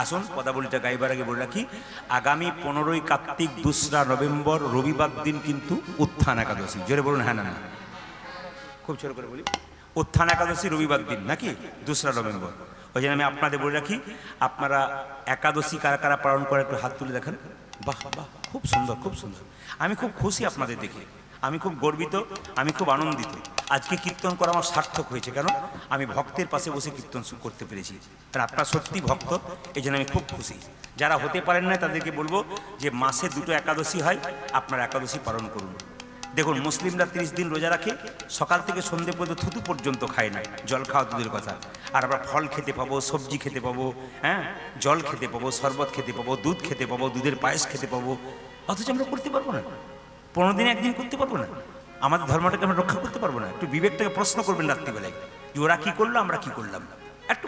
আসুন, পদাবলিটা গাইবার আগে বলে রাখি, আগামী পনেরোই কার্তিক দোসরা নভেম্বর রবিবার দিন কিন্তু উত্থান একাদশী। জোরে বলুন হ্যাঁ না না। খুব ছোট করে বলি। উত্থান একাদশী রবিবার দিন, নাকি? দোসরা নভেম্বর। ওই জন্য আমি আপনাদের বলে রাখি, আপনারা একাদশী কারা কারা পালন করে একটু হাত তুলে দেখেন। বাহ বাহ, খুব সুন্দর খুব সুন্দর। আমি খুব খুশি আপনাদের দেখে। আমি খুব গর্বিত, আমি খুব আনন্দিত। আজকে কীর্তন করা আমার সার্থক হয়েছে, কেন? আমি ভক্তের পাশে বসে কীর্তন করতে পেরেছি। কারণ আপনার সত্যি ভক্ত, এই জন্য আমি খুব খুশি। যারা হতে পারেন না তাদেরকে বলব যে মাসে দুটো একাদশী হয়, আপনারা একাদশী পালন করুন। দেখুন, মুসলিমরা তিরিশ দিন রোজা রাখে, সকাল থেকে সন্ধে পর্যন্ত থুতু পর্যন্ত খায় না, জল খাওয়া দুধের কথা। আর আমরা ফল খেতে পাবো, সবজি খেতে পাবো হ্যাঁ? জল খেতে পাবো, শরবত খেতে পাবো, দুধ খেতে পাবো, দুধের পায়েস খেতে পাবো। অথচ আমরা করতে পারব না। পনেরো দিনে একদিন করতে পারব না? আমাদের ধর্মটাকে আমরা রক্ষা করতে পারব না? একটু বিবেকটাকে প্রশ্ন করবেন রাত্রিবেলায়। যে ওরা কী করল, আমরা কী করলাম? একটু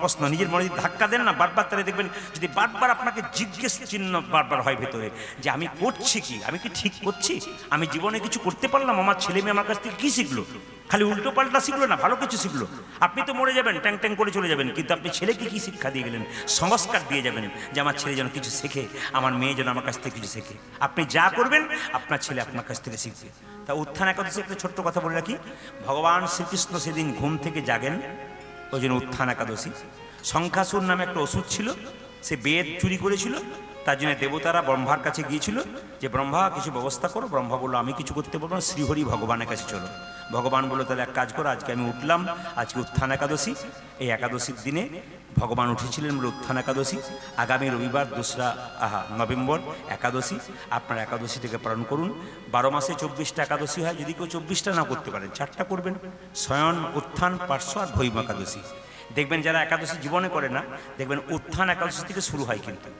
প্রশ্ন, নিজের মনে যদি ধাক্কা দেন না, বারবার তারা দেখবেন যদি বারবার আপনাকে জিজ্ঞেস চিহ্ন বারবার হয় ভেতরে, যে আমি করছি কি? আমি কি ঠিক করছি? আমি জীবনে কিছু করতে পারলাম? আমার ছেলে মেয়ে আমার কাছ থেকে কী শিখলো? খালি উল্টো পাল্টা শিখলো না, ভালো কিছু শিখলো। আপনি তো মরে যাবেন, ট্যাং ট্যাং করে চলে যাবেন, কিন্তু আপনি ছেলেকে কি শিক্ষা দিয়ে গেলেন? সংস্কার দিয়ে যাবেন যে আমার ছেলে যেন কিছু শেখে, আমার মেয়ে যেন আমার কাছ থেকে কিছু শেখে। আপনি যা করবেন, আপনার ছেলে আপনার কাছ থেকে শিখবে। তা উত্থান একাদশী একটা ছোট্ট কথা বলে রাখি। ভগবান শ্রীকৃষ্ণ সেদিন ঘুম থেকে জাগেন, ওই জন্য উত্থান একাদশী। শঙ্খাসুর নামে একটা ওষুধ ছিল, সে বেদ চুরি করেছিল, তার জন্য দেবতারা ব্রহ্মার কাছে গিয়েছিল, যে ব্রহ্মা কিছু ব্যবস্থা করো, ব্রহ্মা বলল, আমি কিছু করতে পারব না, শ্রীহরি ভগবানের কাছে চলো। ভগবান বলল তাহলে এক কাজ করো, আজকে আমি উঠলাম, আজকে উত্থান একাদশী। এই একাদশীর দিনে ভগবান উঠেছিলেন বলে উত্থান একাদশী। আগামী রবিবার দোসরা, আহা, নভেম্বর একাদশী। আপনার একাদশী থেকে পালন করুন। বারো মাসে চব্বিশটা একাদশী হয়। যদি কেউ চব্বিশটা না করতে পারেন, চারটা করবেন। স্বয়ন, উত্থান, পার্শ্ব আর ভৈম একাদশী। দেখবেন যারা একাদশী জীবনে করে না, দেখবেন উত্থান একাদশী থেকে শুরু হয় কিন্তু।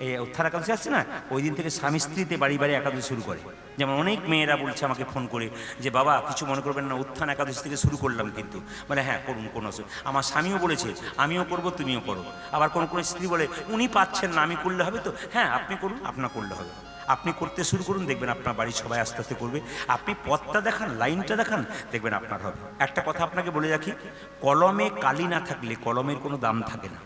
এই উত্থান একাদশী আসছে না? ওই দিন থেকে স্বামী স্ত্রীতে বাড়ি বাড়ি একাদশী শুরু করে। যেমন অনেক মেয়েরা বলছে আমাকে ফোন করে যে, বাবা, কিছু মনে করবেন না, উত্থান একাদশী থেকে শুরু করলাম কিন্তু। মানে হ্যাঁ করুন, কোনো আমার স্বামীও বলেছে, আমিও করব, তুমিও করো। আবার কোন কোনো স্ত্রী বলে, উনি পাচ্ছেন না, আমি করলে হবে তো? হ্যাঁ আপনি করুন, আপনার করলে হবে। আপনি করতে শুরু করুন, দেখবেন আপনার বাড়ির সবাই আস্তে আস্তে করবে। আপনি পথটা দেখান, লাইনটা দেখান, দেখবেন আপনার হবে। একটা কথা আপনাকে বলে রাখি, কলমে কালি না থাকলে কলমের কোনো দাম থাকে না।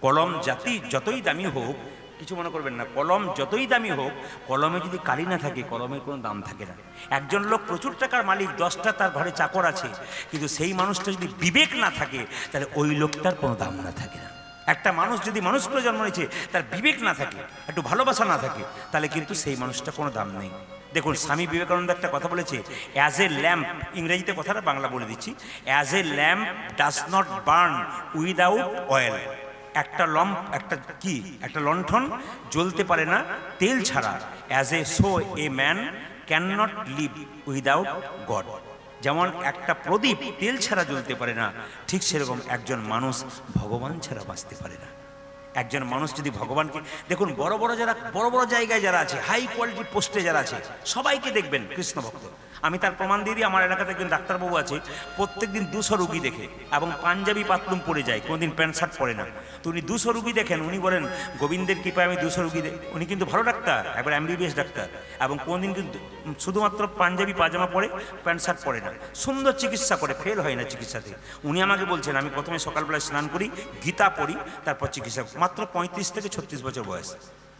কলম জাতি যতই দামি হোক কিছু মনে করবেন না। কলম যতই দামি হোক, কলমে যদি কালি না থাকে কলমের কোনো দাম থাকে না। একজন লোক প্রচুর টাকার মালিক, দশটা তার ঘরে চাকর আছে, কিন্তু সেই মানুষটা যদি বিবেক না থাকে, তাহলে ওই লোকটার কোনো দাম না থাকে না। একটা মানুষ যদি মানুষ করে জন্ম নিয়েছে, তার বিবেক না থাকে, একটু ভালোবাসা না থাকে, তাহলে কিন্তু সেই মানুষটা কোনো দাম নেই। দেখুন, স্বামী বিবেকানন্দ একটা কথা বলেছে অ্যাজ এ ল্যাম্প ইংরেজিতে কথাটা বাংলা বলে দিচ্ছি as a lamp does not burn without oil একটা লম্প, একটা কি, একটা লণ্ঠন জ্বলতে পারে না, তেল ছাড়া। As a so a man can not live without God যেমন একটা প্রদীপ তেল ছাড়া জ্বলতে পারে না, ঠিক সেরকম একজন মানুষ ভগবান ছাড়া বাঁচতে পারে না। একজন মানুষ যদি ভগবানকে, দেখুন, বড় বড় যারা, বড় বড় জায়গায় যারা আছে হাই কোয়ালিটি পোস্টে যারা আছে, সবাইকে দেখবেন, কৃষ্ণ ভক্ত। আমি তার প্রমাণ দিয়ে দিই, আমার এলাকাতে একজন ডাক্তারবাবু আছে প্রত্যেক দিন দুশো রুগী দেখে এবং পাঞ্জাবি পাতলুম পরে যায়, কোনোদিন প্যান্ট শার্ট পরে না। তো উনি দুশো রুগী দেখেন, উনি বলেন, গোবিন্দের কৃপায় আমি দুশো রুগী উনি কিন্তু ভালো ডাক্তার, একবার এমবিবিএস ডাক্তার, এবং কোনোদিন কিন্তু শুধুমাত্র পাঞ্জাবি পাজামা পরে প্যান্ট শার্ট পরে না, সুন্দর চিকিৎসা করে, ফেল হয় না চিকিৎসাতে। উনি আমাকে বলছেন, আমি প্রথমে সকালবেলায় স্নান করি, গীতা পড়ি, তারপর চিকিৎসা মাত্র পঁয়ত্রিশ থেকে ছত্রিশ বছর বয়স।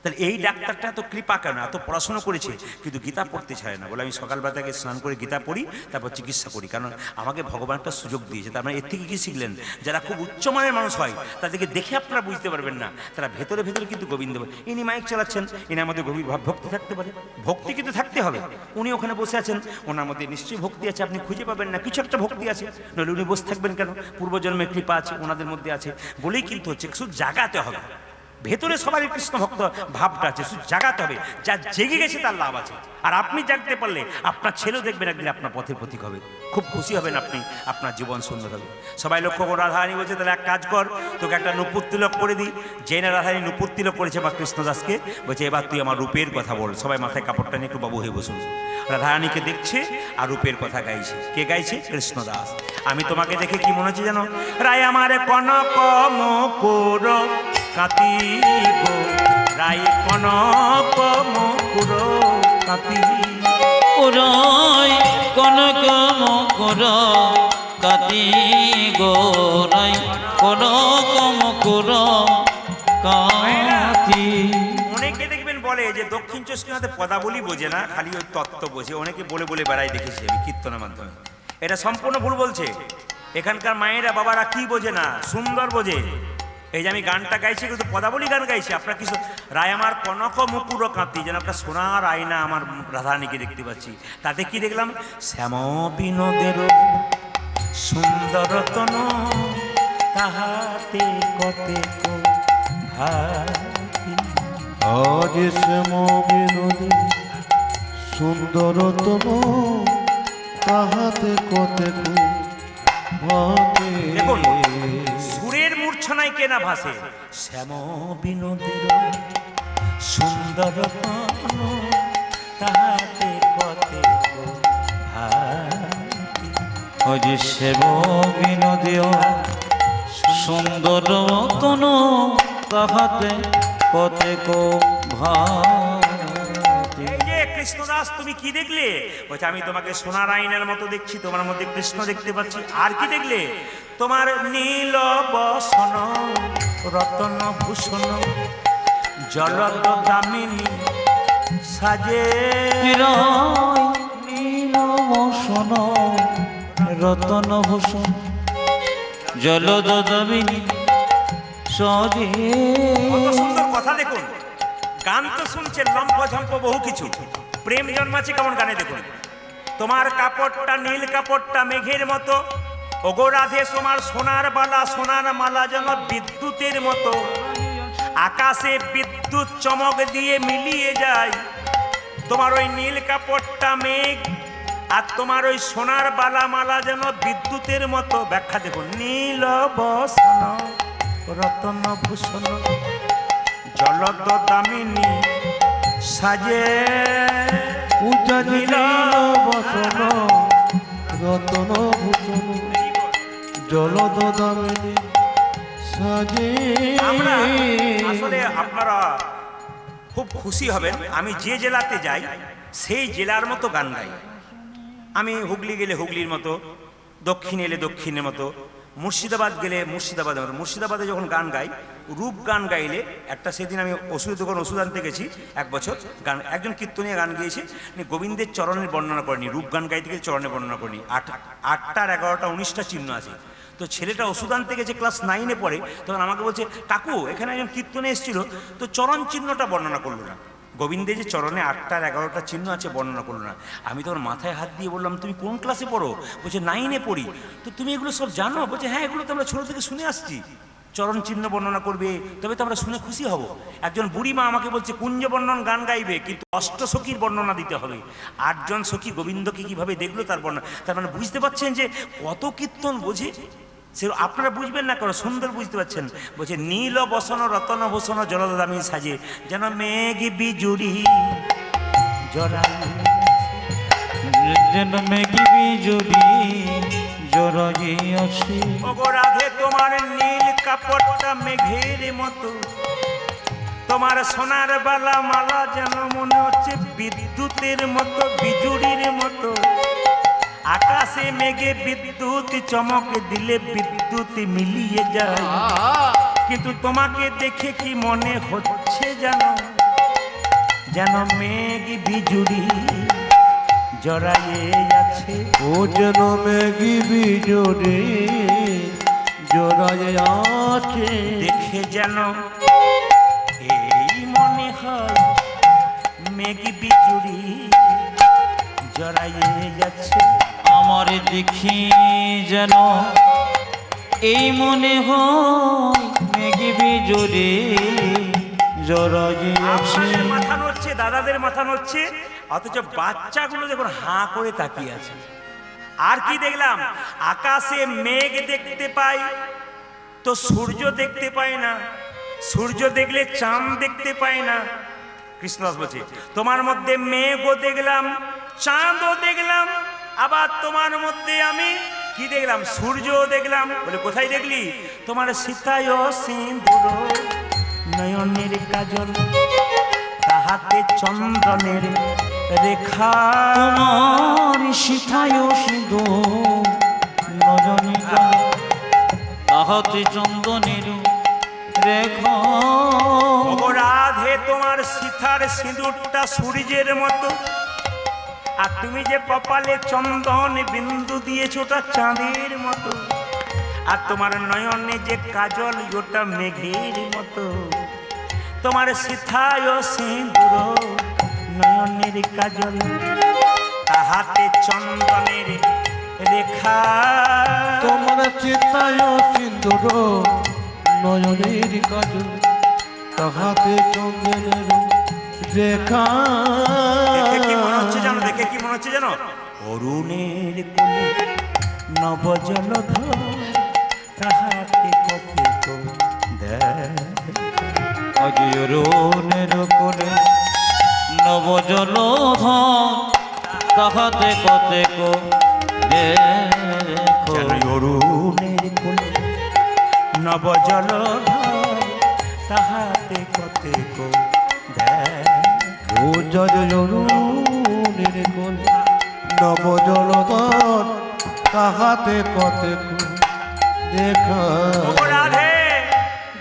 তাহলে এই ডাক্তারটা এত কৃপা কেন? এত পড়াশোনা করেছে, কিন্তু গীতা পড়তে চায় না। বলে আমি সকালবেলা থেকে স্নান করে গীতা পড়ি, তারপর চিকিৎসা করি। কারণ আমাকে ভগবান একটা সুযোগ দিয়েছে। তার মানে এর থেকে কী শিখলেন? যারা খুব উচ্চমানের মানুষ হয়, তাদেরকে দেখে আপনারা বুঝতে পারবেন না। তারা ভেতরে ভেতরে কিন্তু গোবিন্দ। ইনি মাইক চালাচ্ছেন ইনার আমাদের গভীর ভাব ভক্তি থাকতে পারে। ভক্তি কিন্তু থাকতে হবে। উনি ওখানে বসে আছেন, ওনার মধ্যে নিশ্চয়ই ভক্তি আছে, আপনি খুঁজে পাবেন না। কিছু একটা ভক্তি আছে। নইলে উনি বসে থাকবেন কেন? পূর্বজন্মের কৃপা আছে, ওনাদের মধ্যে আছে। বলেই কিন্তু হচ্ছে শুধু জাগাতে হবে। ভেতরে সবারই কৃষ্ণ ভক্ত ভাবটা আছে, শুধু জাগাতে হবে। যা জেগে গেছে তার লাভ আছে। আর আপনি জাগতে পারলে আপনার ছেলেও দেখবেন একদিন আপনার পথের প্রতীক হবে। খুব খুশি হবেন আপনি, আপনার জীবন সুন্দর হবে। সবাই লক্ষ্য করে, রাধারানী বলছে, তাহলে এক কাজ কর, তোকে একটা নুপুর তিলক করে দিই। যে না রাধারানী নুপুর তিলক করেছে বা কৃষ্ণদাসকে, বলছে, এবার তুই আমার রূপের কথা বল। সবাই মাথায় কাপড়টা নিয়ে একটু বাবু হয়ে বসুন। রাধারানীকে দেখছে আর রূপের কথা গাইছে। কে গাইছে? কৃষ্ণদাস। আমি তোমাকে দেখে কি মনে হচ্ছে জানো? রায় আমার কনক মুকুর কাতিব রায় কনক মুকুর কাতিব উরয় কনক মকর কাতি গোরাই কনক মকর কাতি অনেকে দেখবেন বলে যে দক্ষিণ চস্কিনাতে পদাবলী বোঝে না খালি ওই তত্ত্ব বোঝে। অনেকে বলে বলে বেড়াই দেখেছি আমি কীর্তনের মাধ্যমে। এটা সম্পূর্ণ ভুল বলছে। এখানকার মায়েরা বাবারা কি বোঝে না? সুন্দর বোঝে। এই যে আমি গানটা গাইছি কিন্তু পদাবলী গান গাইছি আপনার কিছু রায় আমার কনক মুকুর কাঁতি যেন একটা সোনার আয়না আমার রাধারানীকে দেখতে পাচ্ছি। তাতে কি দেখলাম? শ্যাম বিনোদের সুন্দর তন তাহাতে কতে আজ শ্যাম বিনোদী সুন্দরতম তাহাতে ভাবে দেখুন মূর্ছনায় কেনা ভাসে। শ্যাম বিনোদের সুন্দর তাহাতে ভাতি হজি সেব বিনোদীয় সুন্দর তন তাহাতে এই যে কৃষ্ণদাস তুমি কি দেখলে? বলছে আমি তোমাকে সোনার আইনের মতো দেখছি তোমার মধ্যে কৃষ্ণ দেখতে পাচ্ছি। আর কি দেখলে? তোমার নীল বসন রতন ভূষণ জলদ দামিনী সাজে। নীল মোশন রতন ভূষণ জলদ দামিনী সজে। সুন্দর কথা দেখুন। গান তো শুনছেন লম্প ঝম্প বহু কিছু। প্রেম জন্মাচ্ছে কেমন গানে দেখুন। তোমার কাপড়টা নীল কাপড়টা মেঘের মতো ওগো রাধে তোমার সোনার বালা সোনার মালা যেন বিদ্যুতের মতো। আকাশে বিদ্যুৎ চমক দিয়ে মিলিয়ে যায়। তোমার ওই নীল কাপড়টা মেঘ আর তোমার ওই সোনার বালা মালা যেন বিদ্যুতের মতো। ব্যাখ্যা দেব নীল বসন রতন ভূষণ জলদ দামিনী সাজে নীল বসন। রতন ভূষণ। জলদ দামিনী সাজে। আমরা আসলে আপনারা খুব খুশি হবেন। আমি যে জেলাতে যাই, সেই জেলার মতো গান গাই। আমি হুগলি গেলে হুগলির মতো, দক্ষিণ এলে দক্ষিণের মতো, মুর্শিদাবাদ গেলে মুর্শিদাবাদের মতো। মুর্শিদাবাদে যখন গান গাই, রূপ গান গাইলে একটা সেদিন আমি ওষুধের দোকান, ওষুধ আনতে গেছি, এক বছর গান, একজন কীর্তনীয় গান গিয়েছে গোবিন্দের চরণের বর্ণনা করেনি রূপ গান গাইতে গিয়ে চরণের বর্ণনা করেনি আট, আটটার এগারোটা, উনিশটা চিহ্ন আছে। তো ছেলেটা ওষুধ আনতে গেছে ক্লাস নাইনে পড়ে, তখন আমাকে বলছে, কাকু, এখানে একজন কীর্তনে এসেছিল, তো চরণ চিহ্নটা বর্ণনা করল না। গোবিন্দের যে চরণে আটটার এগারোটা চিহ্ন আছে, বর্ণনা করল না। আমি তখন মাথায় হাত দিয়ে বললাম, তুমি কোন ক্লাসে পড়ো? বলছে নাইনে পড়ি। তো তুমি এগুলো সব জানো? বলছে হ্যাঁ এগুলো তো আমরা ছোটো থেকে শুনে আসছি। চরণ চিহ্ন বর্ণনা করবে, তবে তো আমরা শুনে খুশি হব। একজন বুড়ি মা আমাকে বলছে, কুঞ্জ বর্ণন গান গাইবে, কিন্তু অষ্টসখীর বর্ণনা দিতে হবে। আটজন সখী গোবিন্দকে কীভাবে দেখল তার বর্ণনা? তার মানে বুঝতে পারছেন যে কত কীর্তন বোঝে? সে আপনারা বুঝবেন না কেন সুন্দর বুঝতে পারছেন। বলছে নীল বসন রতন ভূষণ জলদামি সাজে। যেন মেঘ বিজুড়ি জরা যেন মেঘি বিজুড়ি জরাই রাধে তোমার নীল কাপড়টা মেঘের মতো। তোমার সোনার বালা মালা যেন মনে হচ্ছে বিদ্যুতের মতো বিজুড়ির মতো। আকাশে মেঘে বিদ্যুৎ চমক দিলে বিদ্যুৎ মিলিয়ে যায়। কিন্তু তোমাকে দেখে কি মনে হচ্ছে যেন? যেন মেঘ বিজুড়ি জড়াইয়ে আছে ও যেন মেঘি বিজোরে জড়ায় আছে। দেখে যেন এই মনে হয় মেঘ বিজুড়ি জড়াইয়ে যাচ্ছে। আমার দেখি যেন এই মনে আছে আপনাদের মাথা নড়ছে, দাদাদের মাথা নড়ছে, অথচ বাচ্চাগুলো দেখুন হাঁ করে তাকিয়ে আছে। আর কি দেখলাম? আকাশে মেঘ দেখতে পাই, তো সূর্য দেখতে পাই না। সূর্য দেখলে চাঁদ দেখতে পাই না। কৃষ্ণদাস বলছে, তোমার মধ্যে মেঘও দেখলাম, চাঁদও দেখলাম আবার তোমার মধ্যে আমি কি দেখলাম? সূর্য দেখলাম। বলে, কোথায় দেখলি? তোমার সীতায় সিঁদুর নয়নের কাজল, তাহাতে চন্দনের রেখা। তোমার শিখায় সিন্ধু নজনী তাহাতে চন্দনের রেখা। অপরাধে তোমার সীতার সিঁদুরটা সূর্যের মতো আর তুমি যে কপালে চন্দন বিন্দু দিয়েছ ওটা চাঁদের মতো। আর তোমার নয়নে যে কাজল, ওটা মেঘের মতো। তোমার সীতায় সিঁদুর, নয়নের কাজল। তাহাতে চন্দনের রেখা। তোমার চিতায় সিন্দুর নয়নের কাজ তাহাতে চন্দ্রের রেখা দেখে কি মনে হচ্ছে জানো দেখে কি মনে হচ্ছে জানো অরুণের কোলে নবজলধর তাহাতে কত অজরুনের কোলে নবজল তাহাতে কতেক অরুণের কোলে নবজলধর তাহাতে কত ও জয় জরুনের কোল নব জলধর তাহাতে কতেক দেখা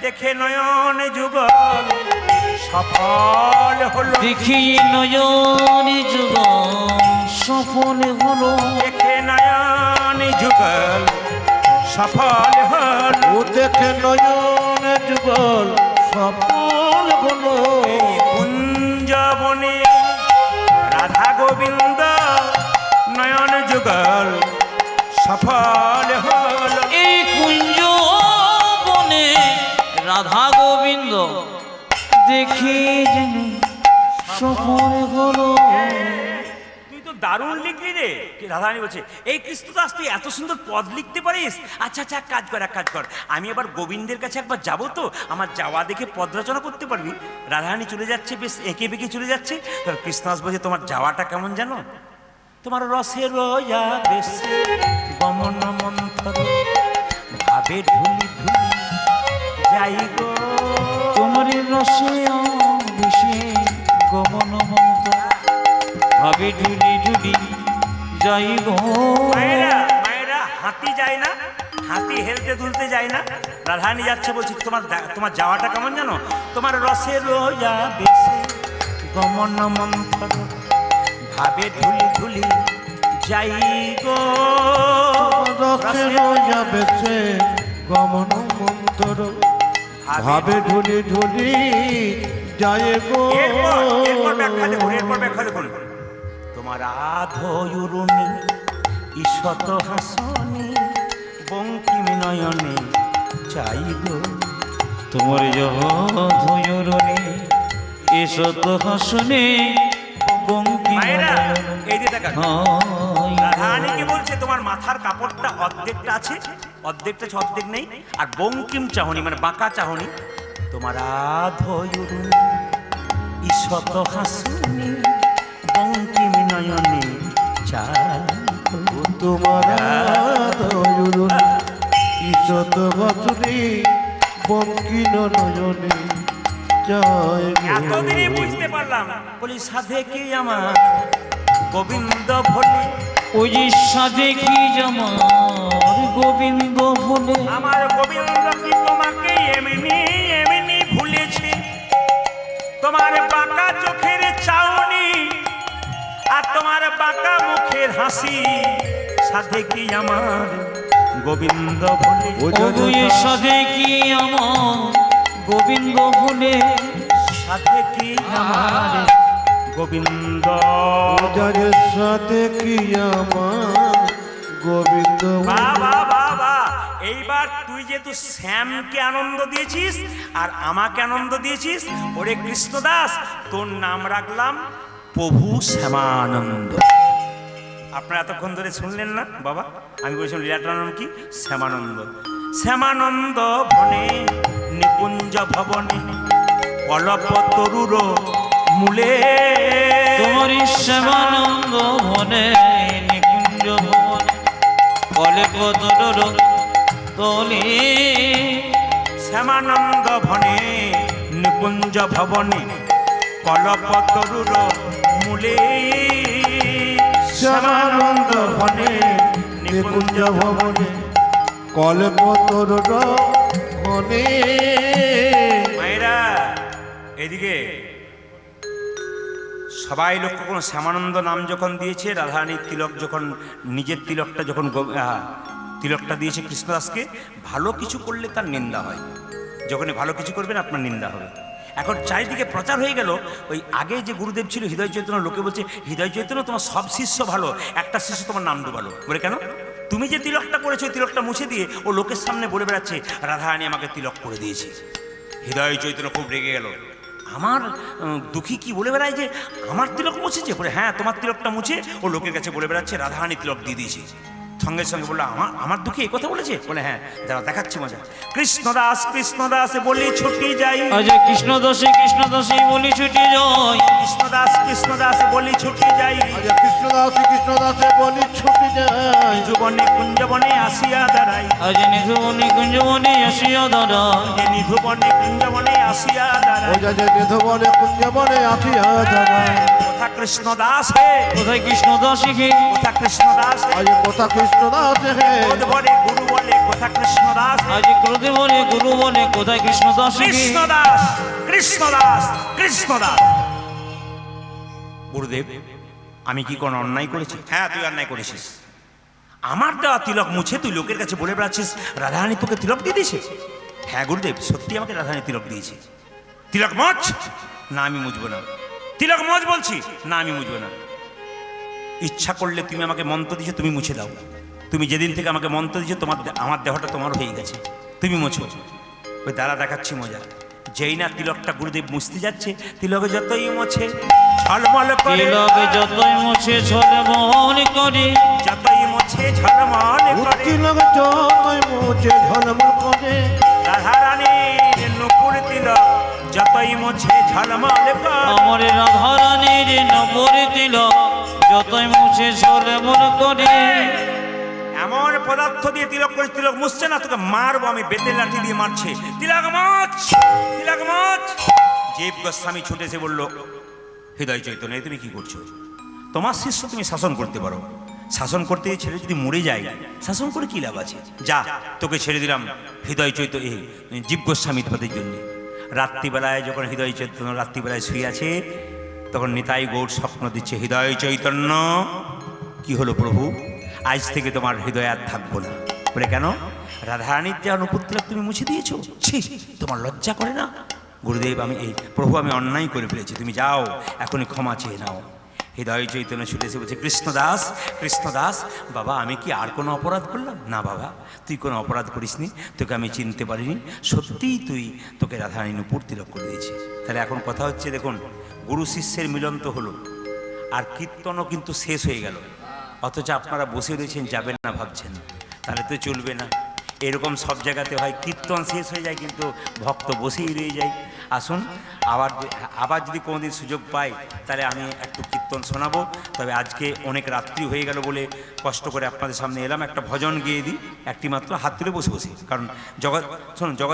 দেখে নয়ন যুগল সফল হলো। দেখি নয়ন যুগ সফল হলো। দেখে নয়ন যুগল সফল হল। ও দেখে নয়ন যুগল সফল হলো। দারুণ লিখলি রে। কি রাধারানী বলছে, এই কৃষ্ণদাস, তুই এত সুন্দর পদ লিখতে পারিস? আচ্ছা আচ্ছা এক কাজ কর, এক কাজ কর। আমি এবার গোবিন্দের কাছে একবার যাব তো, আমার যাওয়া দেখে পদ রচনা করতে পারবি? রাধারানী চলে যাচ্ছে, বেশ এঁকে বেঁকে চলে যাচ্ছে। তার কৃষ্ণদাস বলছে, তোমার যাওয়াটা কেমন জানো? তোমার রসে রয়া বেশ, গমন মন্থর ভাবে ঢুলি ঢুলি যাই গো। তোমার রসে বেশি গমন মন্ত ভাবে ঢুলি ঢুলি যাই গো। মায়েরা মায়েরা হাতি যায় না হাতি হেলতে দুলতে যায় না। রাধারানী যাচ্ছে বলছি তোমার তোমার যাওয়াটা কেমন জানো? তোমার রসে রোজা বেশি গমন মন্থর। ভাবে ঢুলি ঢুলি যাই গো। রসে রোজা বেছে গমন মন্তর ভাবে ঢুলি ঢুলি যায় গো। এরপর এরপর ব্যাখ্যা দেখুন এরপর ব্যাখ্যা দেখুন। তোমার আধয়ুরুনি ঈশত হাসনি বঙ্কিম নয়নে চাই গো তোমার ধয়রণে এসো তো হাসনে বঙ্কি এই যে দেখা রাধারানীকে বলছে? তোমার মাথার কাপড়টা অর্ধেকটা আছে অর্ধেকটা আছে, অর্ধেক নেই আর বঙ্কিম চাহনি মানে বাঁকা চাহনি তোমার আধয়ুরু ঈশত হাসুনি বঙ্কিম নয়নে চাই তোমার ঈশত বছরে বঙ্কিন নয়নে এতদিনে বুঝতে পারলাম। বলি সাধে কি আমার গোবিন্দ ভোলে। ওই যে সাধে কি জামার গোবিন্দ বলে আমার গোবিন্দ কি তোমাকে এমনি এমনি ভুলেছে? তোমার বাঁকা আর তোমার বাঁকা মুখের হাসি সাথে কি আমার গোবিন্দ বলে সাধে কি আমার গোবিন্দ বলে সাথে কি আমার গোবিন্দ? সাথে কি আমার গোবিন্দ বাবা বাবা এইবার তুই যেহেতু শ্যামকে আনন্দ দিয়েছিস আর আমাকে আনন্দ দিয়েছিস ওরে কৃষ্ণদাস তোর নাম রাখলাম প্রভু শ্যামানন্দ। আপনারা এতক্ষণ ধরে শুনলেন না বাবা? আমি বলছিলাম লীলাটার নাম কি? শ্যামানন্দ। শ্যামানন্দ বনে নিকুঞ্জ ভবনে কলপ তরুর মূলে। তোমার শ্যামানন্দ ভনে নিকুঞ্জ ভবনে কলে পদর তলে। শ্যামানন্দ ভনে নিকুঞ্জ ভবনে কলপতরুর মূলে শ্যামানন্দ বনে নিকুঞ্জ ভবনে। কল্পতর মনে। মায়েরা এদিকে। সবাই লক্ষ্য করুন শ্যামানন্দ নাম যখন দিয়েছে রাধারানীর তিলক যখন নিজের তিলকটা যখন তিলকটা দিয়েছে কৃষ্ণদাসকে ভালো কিছু করলে তার নিন্দা হয়। যখনই ভালো কিছু করবেন আপনার নিন্দা হবে। এখন চারিদিকে প্রচার হয়ে গেল, ওই আগে যে গুরুদেব ছিল হৃদয় চৈতন্য, লোকে বলছে, হৃদয় চৈতন্য তোমার সব শিষ্য ভালো, একটা শিষ্য তোমার নাম ভালো। বলে কেন? তুমি যে তিলকটা করেছ তিলকটা মুছে দিয়ে ও লোকের সামনে বলে বেড়াচ্ছে, রাধারানী আমাকে তিলক করে দিয়েছে। হৃদয় চৈতন্য খুব রেগে গেল। আমার দুঃখী কি বলে বেড়ায় যে, আমার তিলক মুছেছে? বলে হ্যাঁ তোমার তিলকটা মুছে। ও লোকের কাছে বলে বেড়াচ্ছে, রাধারানী তিলক দিয়ে দিয়েছে। সঙ্গে সঙ্গে বলল আমার আমার দুঃখে এই কথা বলেছে? বলে হ্যাঁ যারা দেখাচ্ছি মজা। কৃষ্ণদাস কৃষ্ণদাস বলি ছুটি যাই। আজ কৃষ্ণ দোষী কৃষ্ণ দোষে বলি ছুটি যাই। কৃষ্ণদাস কৃষ্ণদাস বলি ছুটি যাই। আজ কৃষ্ণদাস কৃষ্ণদাসে বলি ছুটি যায়। যুবনে কুঞ্জবনে আসিয়া দাঁড়াই আজ নিধুবনে কুঞ্জবনে আসিয়া দাদা যে নিধুবনে কুঞ্জবনে আসিয়া দাঁড়াই যা যে নিধবনে কুঞ্জবনে আঠিয়া দাঁড়ায়। কথা কৃষ্ণদাস? হে কোথায় কৃষ্ণ দাসী হে? কথা কৃষ্ণদাস? আজ কথা কৃষ্ণদাস হে? বলে গুরু বলে কথা কৃষ্ণদাস? আজ ক্রোধে বলে গুরু বলে কোথায় কৃষ্ণ দাসী হে? কৃষ্ণদাস কৃষ্ণদাস কৃষ্ণদাস। গুরুদেব আমি কি কোনো অন্যায় করেছি? হ্যাঁ তুই অন্যায় করেছিস। আমার দেওয়া তিলক মুছে তুই লোকের কাছে বলে বেড়াচ্ছিস, রাধারানী তোকে তিলক দিয়ে দিয়েছে? হ্যাঁ গুরুদেব সত্যি আমাকে রাধারানী তিলক দিয়েছে। তিলক মচ না, আমি মুছবো না। তিলক মচ বলছি, না, আমি মুছবো না। ইচ্ছা করলে তুমি আমাকে মন্ত্র দিয়েছ, তুমি মুছে দাও। তুমি যেদিন থেকে আমাকে মন্ত্র দিয়েছ, তোমার আমার দেহটা তোমার হয়ে গেছে। তুমি মোছো। ওই দ্বারা দেখাচ্ছি মজা। যেই না তিলকটা গুরুদেব মুছতে যাচ্ছে তিলকে যতই মোছে ঝলমল করে। তিলকে যতই মুছে মোহন করে। যতই মোছে ঝলমল করে। তিলক জয় মোচে ঝলমল করে। রাধারানীর নুপুর তিলক যতই মোছে ঝলমল করে। আমার রাধারানীর নবরে তিলক যতই মুছে ছলে মন করে। পদার্থ দিয়ে তিলক করে তিলক মুছছে না, তোকে মারবো, আমি বেতের লাঠি দিয়ে মারছে। তিলক মাছ তিলক মাছ। জীব গোস্বামী ছুটে এসে বলল হৃদয় চৈতন্য, তুমি কি করছ? তোমার শিষ্য তুমি শাসন করতে পারো। শাসন করতে ছেলে যদি মরে যায়, শাসন করে কি লাভ আছে? যা, তোকে ছেড়ে দিলাম হৃদয় চৈত এই জীব গোস্বামী পদের জন্য। রাত্রিবেলায় যখন হৃদয় চৈতন্য রাত্রিবেলায় শুয়ে আছে, তখন নিতাই গৌর স্বপ্ন দিচ্ছে হৃদয় চৈতন্য, কি হলো প্রভু? আজ থেকে তোমার হৃদয় আর থাকব না। বলে কেন? রাধারানীর যে অনুপুত্র তুমি মুছে দিয়েছ, ছি, তোমার লজ্জা করে না? গুরুদেব, আমি এই প্রভু, আমি অন্যায় করে ফেলেছি, তুমি যাও, এখনই ক্ষমা চেয়ে নাও। হৃদয় চৈতন্য ছুটে এসে বলছে কৃষ্ণদাস কৃষ্ণদাস বাবা, আমি কি আর কোনো অপরাধ করলাম? না, বাবা, তুই কোনো অপরাধ করিসনি, তোকে আমি চিনতে পারিনি, সত্যিই তুই তোকে রাধারানী নুপুর তিলক করে দিয়েছি তাহলে এখন কথা হচ্ছে, দেখুন, গুরু শিষ্যের মিলন তো হলো, আর কীর্তনও কিন্তু শেষ হয়ে গেল। অথচ আপনারা বসে রয়েছেন, যাবেন না ভাবছেন। তাহলে তো চলবে না। এরকম সব জায়গাতে হয়, কীর্তন শেষ হয়ে যায় কিন্তু ভক্ত বসেই রয়ে যায়। আসুন, আবার আবার যদি কোনোদিন সুযোগ পাই, তাহলে আমি একটু কীর্তন শোনাবো। তবে আজকে অনেক রাত্রি হয়ে গেল বলে কষ্ট করে আপনাদের সামনে এলাম। একটা ভজন গিয়ে দিই, একটি মাত্র হাত তুলে বসে বসে। কারণ জগৎ, শুনুন, জগৎ